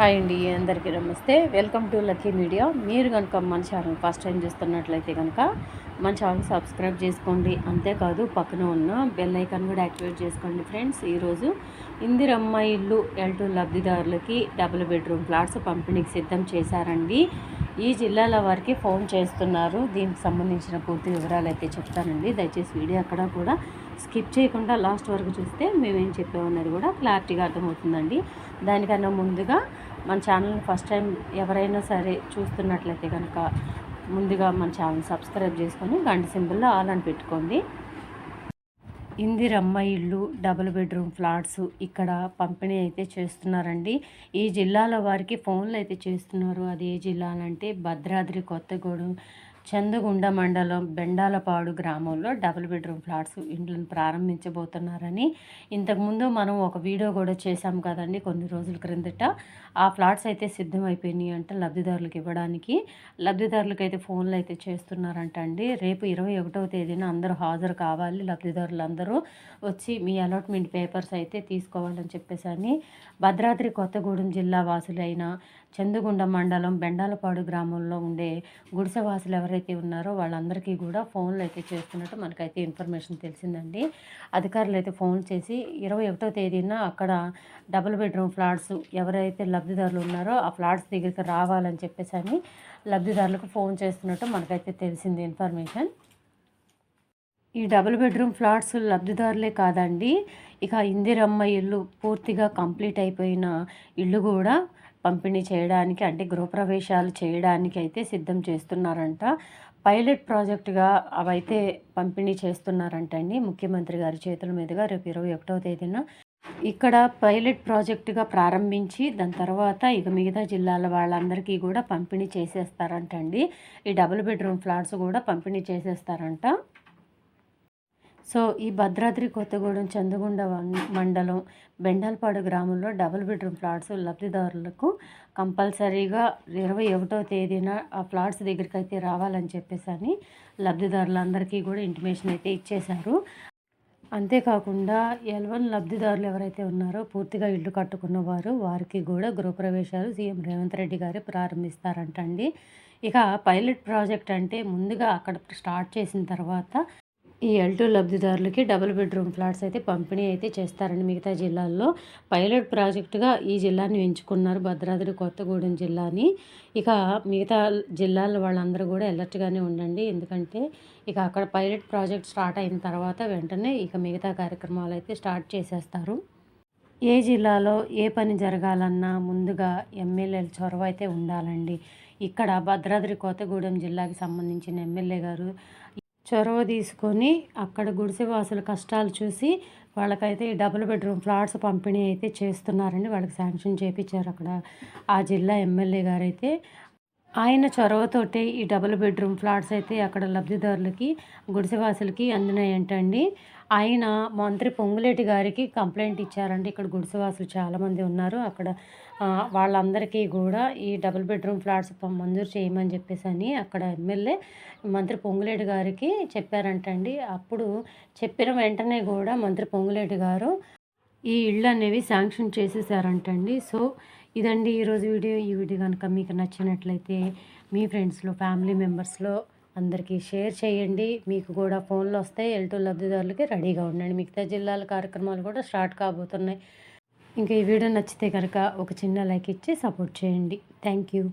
Hi అండి అందరికీ నమస్తే. Welcome to lucky media. మీరు కనుక మన ఛానల్ ఫస్ట్ టైం చూస్తున్నట్లయితే కనుక మన ఛానల్ సబ్స్క్రైబ్ చేసుకోండి. అంతేకాదు పక్కన ఉన్న బెల్ ఐకాన్ కూడా యాక్టివేట్ చేసుకోండి ఫ్రెండ్స్. ఈరోజు ఇందిరమ్మ ఇల్లు ఎల్ టూ లబ్ధిదారులకి డబుల్ బెడ్రూమ్ ఫ్లాట్స్ పంపిణీకి సిద్ధం చేశారండి. ఈ జిల్లాల వారికి ఫోన్ చేస్తున్నారు. దీనికి సంబంధించిన పూర్తి వివరాలు అయితే చెప్తానండి. దయచేసి వీడియో అక్కడ కూడా స్కిప్ చేయకుండా లాస్ట్ వరకు చూస్తే మేమేం చెప్పామన్నది కూడా క్లారిటీగా అర్థమవుతుందండి. దానికన్నా ముందుగా మన ఛానల్ని ఫస్ట్ టైం ఎవరైనా సరే చూస్తున్నట్లయితే కనుక ముందుగా మన ఛానల్ సబ్స్క్రైబ్ చేసుకొని గంట సింబల్లో ఆల్ అని పెట్టుకోండి. ఇందిరమ్మ ఇల్లు డబుల్ బెడ్రూమ్ ఫ్లాట్స్ ఇక్కడ పంపిణీ అయితే చేస్తున్నారండి. ఈ జిల్లాల వారికి ఫోన్లు అయితే చేస్తున్నారు. అది ఏ జిల్లాలంటే భద్రాద్రి కొత్తగూడెం చందుగుండ మండలం బెండాలపాడు గ్రామంలో డబుల్ బెడ్రూమ్ ఫ్లాట్స్ ఇండ్లను ప్రారంభించబోతున్నారని ఇంతకుముందు మనం ఒక వీడియో కూడా చేశాం కదండి కొన్ని రోజుల క్రిందట. ఆ ఫ్లాట్స్ అయితే సిద్ధమైపోయినాయి అంటే లబ్ధిదారులకు ఇవ్వడానికి. లబ్ధిదారులకు అయితే ఫోన్లు అయితే చేస్తున్నారంట అండి రేపు ఇరవై ఒకటవ తేదీన అందరూ హాజరు కావాలి. లబ్ధిదారులు అందరూ వచ్చి మీ అలాట్మెంట్ పేపర్స్ అయితే తీసుకోవాలని చెప్పేసి అని భద్రాద్రి కొత్తగూడెం జిల్లా వాసులైన చందుగుండ మండలం బెండాలపాడు గ్రామంలో ఉండే గుడిసెవాసులు ఎవరైతే ఉన్నారో వాళ్ళందరికీ కూడా ఫోన్లు అయితే చేస్తున్నట్టు మనకైతే ఇన్ఫర్మేషన్ తెలిసిందండి. అధికారులు అయితే ఫోన్ చేసి ఇరవై ఒకటో తేదీన అక్కడ డబుల్ బెడ్రూమ్ ఫ్లాట్స్ ఎవరైతే లబ్ధిదారులు ఉన్నారో ఆ ఫ్లాట్స్ దగ్గరికి రావాలని చెప్పేసి అని లబ్ధిదారులకు ఫోన్ చేస్తున్నట్టు మనకైతే తెలిసింది ఇన్ఫర్మేషన్. ఈ డబుల్ బెడ్రూమ్ ఫ్లాట్స్ లబ్ధిదారులే కాదండి. ఇక ఇందిరమ్మ ఇల్లు పూర్తిగా కంప్లీట్ అయిపోయిన ఇల్లు కూడా పంపిణీ చేయడానికి అంటే గృహప్రవేశాలు చేయడానికి అయితే సిద్ధం చేస్తున్నారంట. పైలట్ ప్రాజెక్టుగా అవైతే పంపిణీ చేస్తున్నారంట అండి ముఖ్యమంత్రి గారి చేతుల మీదుగా రేపు ఇరవై ఒకటవ తేదీన. ఇక్కడ పైలట్ ప్రాజెక్టుగా ప్రారంభించి దాని తర్వాత ఇక మిగతా జిల్లాల వాళ్ళందరికీ కూడా పంపిణీ చేసేస్తారంట అండి ఈ డబుల్ బెడ్రూమ్ ఫ్లాట్స్ కూడా పంపిణీ చేసేస్తారంట. సో ఈ భద్రాద్రి కొత్తగూడెం చందుగుండ మండలం బెండల్పాడు గ్రామంలో డబుల్ బెడ్రూమ్ ఫ్లాట్స్ లబ్ధిదారులకు కంపల్సరీగా ఇరవై ఒకటో తేదీన ఆ ఫ్లాట్స్ దగ్గరికి అయితే రావాలని చెప్పేసి అని లబ్ధిదారులందరికీ కూడా ఇంటిమేషన్ అయితే ఇచ్చేశారు. అంతేకాకుండా ఎల్వన్ లబ్ధిదారులు ఎవరైతే ఉన్నారో పూర్తిగా ఇల్లు కట్టుకున్న వారు వారికి కూడా గృహప్రవేశాలు సీఎం రేవంత్ రెడ్డి గారే ప్రారంభిస్తారంటండి. ఇక పైలట్ ప్రాజెక్ట్ అంటే ముందుగా అక్కడ స్టార్ట్ చేసిన తర్వాత ఈ ఎల్ టూ లబ్ధిదారులకి డబుల్ బెడ్రూమ్ ఫ్లాట్స్ అయితే పంపిణీ అయితే చేస్తారండి మిగతా జిల్లాల్లో. పైలట్ ప్రాజెక్టుగా ఈ జిల్లాని ఎంచుకున్నారు భద్రాద్రి కొత్తగూడెం జిల్లాని. ఇక మిగతా జిల్లాల వాళ్ళందరూ కూడా ఎలర్ట్గానే ఉండండి. ఎందుకంటే ఇక అక్కడ పైలట్ ప్రాజెక్ట్ స్టార్ట్ అయిన తర్వాత వెంటనే ఇక మిగతా కార్యక్రమాలు అయితే స్టార్ట్ చేసేస్తారు. ఏ జిల్లాలో ఏ పని జరగాలన్నా ముందుగా ఎమ్మెల్యేల చొరవ అయితే ఉండాలండి. ఇక్కడ భద్రాద్రి కొత్తగూడెం జిల్లాకి సంబంధించిన ఎమ్మెల్యే గారు చొరవ తీసుకొని అక్కడ గుడిసెవాసుల కష్టాలు చూసి వాళ్ళకైతే డబుల్ బెడ్రూమ్ ఫ్లాట్స్ పంపిణీ అయితే చేస్తున్నారండి వాళ్ళకి శాంక్షన్ చేయించారు అక్కడ ఆ జిల్లా ఎమ్మెల్యే గారు అయితే ఆయన చొరవతోటే ఈ డబుల్ బెడ్రూమ్ ఫ్లాట్స్ అయితే అక్కడ లబ్ధిదారులకి గుడిసెవాసులకి అందినాయంటండి. ఆయన మంత్రి పొంగులేటి గారికి కంప్లైంట్ ఇచ్చారండి. ఇక్కడ గుడిసెవాసులు చాలామంది ఉన్నారు. అక్కడ వాళ్ళందరికీ కూడా ఈ డబుల్ బెడ్రూమ్ ఫ్లాట్స్ మంజూరు చేయమని చెప్పేసి అని అక్కడ ఎమ్మెల్యే మంత్రి పొంగులేటి గారికి చెప్పారంటండి. అప్పుడు చెప్పిన వెంటనే కూడా మంత్రి పొంగులేటి గారు ఈ ఇళ్ళు అనేవి శాంక్షన్ చేసేసారంటండి. సో ఇదండి ఈరోజు వీడియో. ఈ వీడియో కనుక మీకు నచ్చినట్లయితే మీ ఫ్రెండ్స్లో ఫ్యామిలీ మెంబర్స్లో అందరికీ షేర్ చేయండి. మీకు కూడా ఫోన్లో వస్తాయి. ఎల్టూ లబ్ధిదారులకి రెడీగా ఉండండి. మిగతా జిల్లాల కార్యక్రమాలు కూడా స్టార్ట్ కాబోతున్నాయి. ఇంకా ఈ వీడియో నచ్చితే కనుక ఒక చిన్న లైక్ ఇచ్చి సపోర్ట్ చేయండి. Thank you.